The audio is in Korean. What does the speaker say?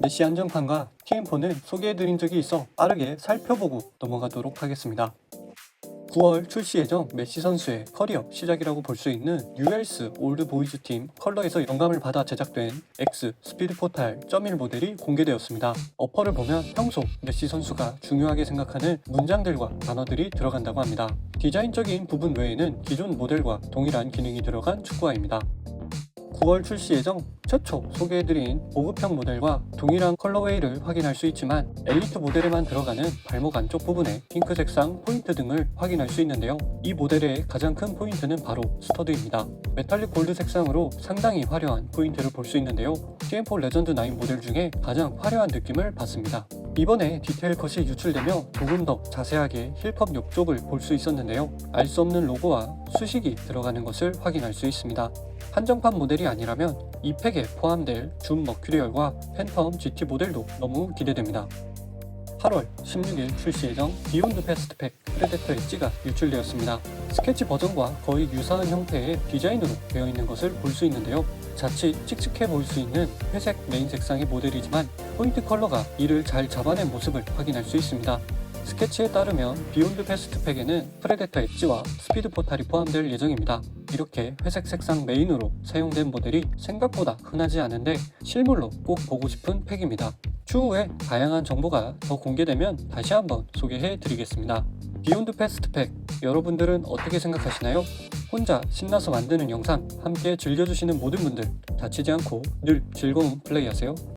메시 한정판과 TM4는 소개해드린 적이 있어 빠르게 살펴보고 넘어가도록 하겠습니다. 9월 출시 예정 메시 선수의 커리어 시작이라고 볼 수 있는 ULS 올드 보이즈 팀 컬러에서 영감을 받아 제작된 X 스피드 포탈 1 모델이 공개되었습니다. 어퍼를 보면 평소 메시 선수가 중요하게 생각하는 문장들과 단어들이 들어간다고 합니다. 디자인적인 부분 외에는 기존 모델과 동일한 기능이 들어간 축구화입니다. 9월 출시 예정 최초 소개해드린 보급형 모델과 동일한 컬러웨이를 확인할 수 있지만 엘리트 모델에만 들어가는 발목 안쪽 부분에 핑크 색상 포인트 등을 확인할 수 있는데요. 이 모델의 가장 큰 포인트는 바로 스터드입니다. 메탈릭 골드 색상으로 상당히 화려한 포인트를 볼 수 있는데요. TM4 레전드 9 모델 중에 가장 화려한 느낌을 받습니다. 이번에 디테일 컷이 유출되며 조금 더 자세하게 힐컵 옆쪽을 볼 수 있었는데요. 알 수 없는 로고와 수식이 들어가는 것을 확인할 수 있습니다. 한정판 모델이 아니라면 이 팩에 포함될 줌 머큐리얼과 팬텀 GT 모델도 너무 기대됩니다. 8월 16일 출시 예정 비욘드 패스트 팩 프레데터 엣지가 유출되었습니다. 스케치 버전과 거의 유사한 형태의 디자인으로 되어 있는 것을 볼 수 있는데요. 자칫 칙칙해 보일 수 있는 회색 메인 색상의 모델이지만 포인트 컬러가 이를 잘 잡아낸 모습을 확인할 수 있습니다. 스케치에 따르면 비욘드 패스트 팩에는 프레데터 엣지와 스피드 포탈이 포함될 예정입니다. 이렇게 회색 색상 메인으로 사용된 모델이 생각보다 흔하지 않은데 실물로 꼭 보고 싶은 팩입니다. 추후에 다양한 정보가 더 공개되면 다시 한번 소개해 드리겠습니다. 비욘드 패스트 팩 여러분들은 어떻게 생각하시나요? 혼자 신나서 만드는 영상 함께 즐겨주시는 모든 분들 다치지 않고 늘 즐거운 플레이 하세요.